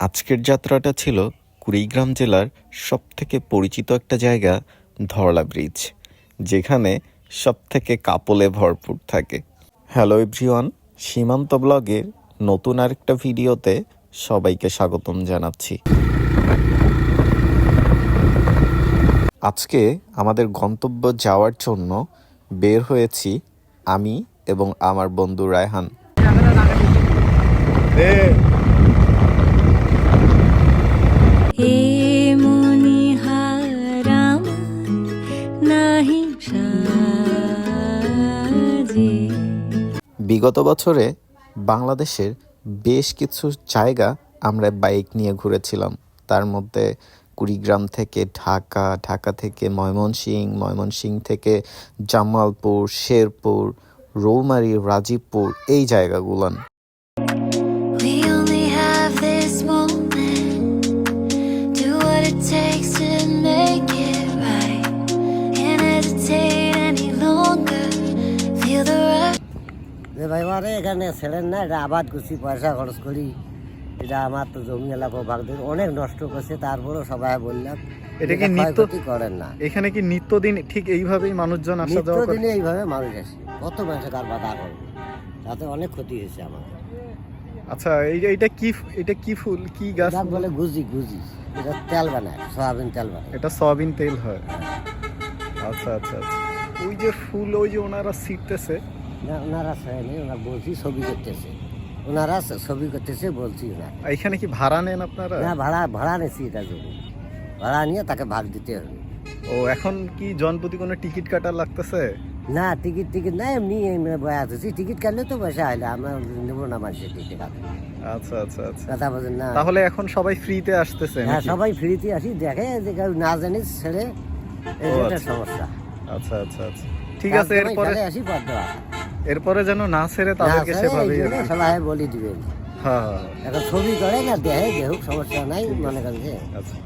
আজকের যাত্রাটা ছিল কুড়িগ্রাম জেলার সবথেকে পরিচিত একটা জায়গা, ধরলা ব্রিজ, যেখানে সবথেকে কাপলে ভরপুর থাকে। হ্যালো এভরিওয়ান, সীমান্ত ব্লগের নতুন আরেকটা ভিডিওতে সবাইকে স্বাগতম জানাচ্ছি। আজকে আমাদের গন্তব্য যাওয়ার জন্য বের হয়েছি আমি এবং আমার বন্ধু রায়হান। বিগত বছরে বাংলাদেশের বেশ কিছু জায়গা আমরা বাইক নিয়ে ঘুরেছিলাম। তার মধ্যে কুড়িগ্রাম থেকে ঢাকা ঢাকা থেকে ময়মনসিং ময়মনসিং থেকে জামালপুর, শেরপুর, রৌমারী, রাজীবপুর, এই জায়গাগুলান। যে ভাই মারে এখানে ছেলেন না এটা আবাদ করছি পয়সা খরচ করি। এটা আমার তো জমি এলাকা ভাগ অনেক নষ্ট করছে তারপরেও সবাই বললাম এটা কি নিত্য- করেন না। এখানে কি নিত্যদিন ঠিক এইভাবেই মানুষজন আসা যাওয়া করে? নিত্যদিনে এইভাবে মানুষ আসে। কত মানুষের কার বাধা করবে তাতে অনেক ক্ষতি হয়েছে আমার। আচ্ছা এইটা এটা কি এটা কি ফুল কি গাছ বলে গুজি গুজি। এটা তেল বানায় সয়াবিন তেল বানায়। এটা সয়াবিন তেল হয়। আচ্ছা আচ্ছা আচ্ছা। ওই যে ফুল ওই যে ওনারা ছিটতেছে না ওনারা নেই ওনারা বলছি ছবি করতেছে। ওনারা ছবি করতেছে বলছি না। এখানে কি ভাড়া নেন আপনারা? না ভাড়া ভাড়া নিয়েছি এটা জমি। ভাড়া নিয়ে তাকে ভাগ দিতে হবে। ও এখন কি জনপ্রতি কোনো টিকিট কাটা লাগতেছে? না টিকিট টিকিট না এমনি এমনি বয়া আছি। টিকিট কাটলে তো পয়সা হইলে আমরা নেব না মানুষের টিকিট আচ্ছা আচ্ছা আচ্ছা। কথা বলেন না। তাহলে এখন সবাই ফ্রিতে আসতেছে হ্যাঁ সবাই ফ্রিতে আসি দেখে যে কেউ না জানিস ছেড়ে আচ্ছা। সমস্যা। আচ্ছা আচ্ছা আচ্ছা। ঠিক আছে এরপরে আসি দেওয়া এরপরে যেন না ছেড়ে তাদেরকে সেভাবে সবাই বলি দিবেন হ্যাঁ হ্যাঁ। এখন ছবি করে না দেহে দেহ সমস্যা নাই মনে করেন আচ্ছা।